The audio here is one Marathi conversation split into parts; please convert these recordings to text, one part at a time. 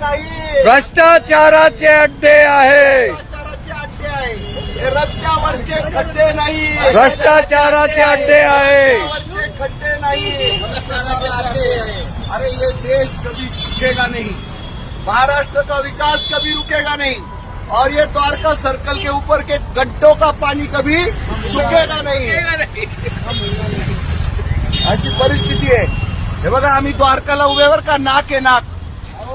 नाही. भ्रष्टाचाराचे अड्डे आहे. भ्रष्टाचाराचे अड्डे आहे. रस्त्यावरचे खड्डे नाही. भ्रष्टाचाराचे अड्डे आहे. रस्त्यावरचे खड्डे नहीं. भ्रष्टाचाराचे अड्डे हैं। अरे ये देश कभी झुकेगा नहीं. महाराष्ट्र का विकास कभी रुकेगा नहीं. और ये द्वारका सर्कल के ऊपर के गड्ढों का पानी कभी सुकेगा नहीं. अशी परिस्थिती आहे हे बघा आम्ही द्वारकाला उभेवर का नाक आहे नाक.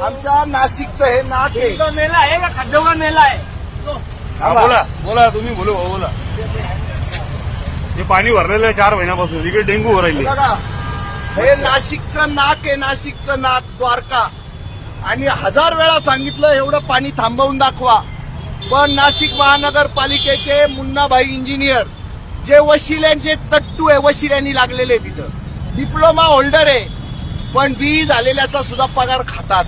आमच्या नाशिकचं हे नाक आहे. का मेला है का? खड्डों का मेला है हा, बोला बोला तुम्ही बोलू भाऊ, बोला. हे पाणी भरलेलं आहे चार महिन्यापासून इकडे डेंगू हो राहिली. बघा हे नाशिकचं नाक आहे नाशिकचं नाक द्वारका. आणि हजार वेळा सांगितलं एवढं पाणी थांबवून दाखवा. पण नाशिक महानगरपालिकेचे मुन्नाभाई इंजिनियर जे वशिल्यांचे तट्टू आहे वशिल्यांनी लागलेले तिथं. डिप्लोमा होल्डर आहे पण बी झालेल्याचा सुद्धा पगार खातात.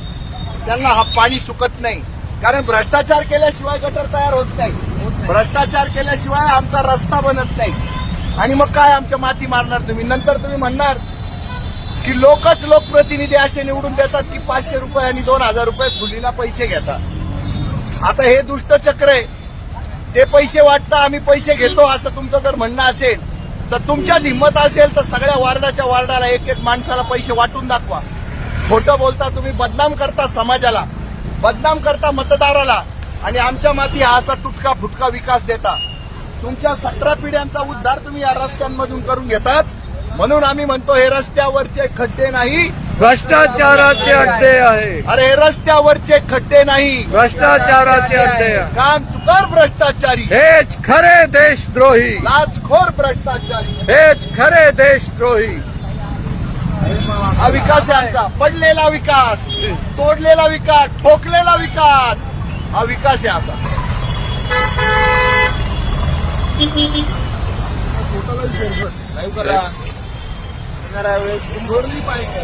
त्यांना हा पाणी सुकत नाही. कारण भ्रष्टाचार केल्याशिवाय गटर तयार होत नाही. भ्रष्टाचार केल्याशिवाय आमचा रस्ता बनत नाही. आणि मग काय आमच्या माती मारणार तुम्ही? नंतर तुम्ही म्हणणार की लोकच लोकप्रतिनिधी असे निवडून देतात की पाचशे रुपये आणि दोन हजार रुपये खुलीला पैसे घेतात. आता हे दुष्ट चक्र आहे. ते पैसे वाटता आम्ही पैसे घेतो असं तुमचं जर म्हणणं असेल तर तुमच्यात हिंमत असेल तर सगळ्या वार्डाच्या वार्डाला एक एक माणसाला पैसे वाटून दाखवा. खोटं बोलता तुम्ही बदनाम करता समाजाला बदनाम करता मतदाराला आणि आमच्या माती हा असा तुटका फुटका विकास देता. तुमच्या सतरा पिढ्यांचा उद्धार तुम्ही या रस्त्यांमधून करून घेतात. म्हणून आम्ही म्हणतो हे रस्त्यावरचे खड्डे नाही. भ्रष्टाचाराचे अड्डे आहे. अरे हे रस्त्यावरचे खड्डे नाही. भ्रष्टाचाराचे अड्डे काम चुकार भ्रष्टाचारी. हेच खरे देशद्रोही. लाचखोर भ्रष्टाचारी. हेच खरे देशद्रोही. हा विकास आहे आमचा. पडलेला विकास तोडलेला विकास ठोकलेला विकास. हा विकास आहे असा. वेळेस पाहिजे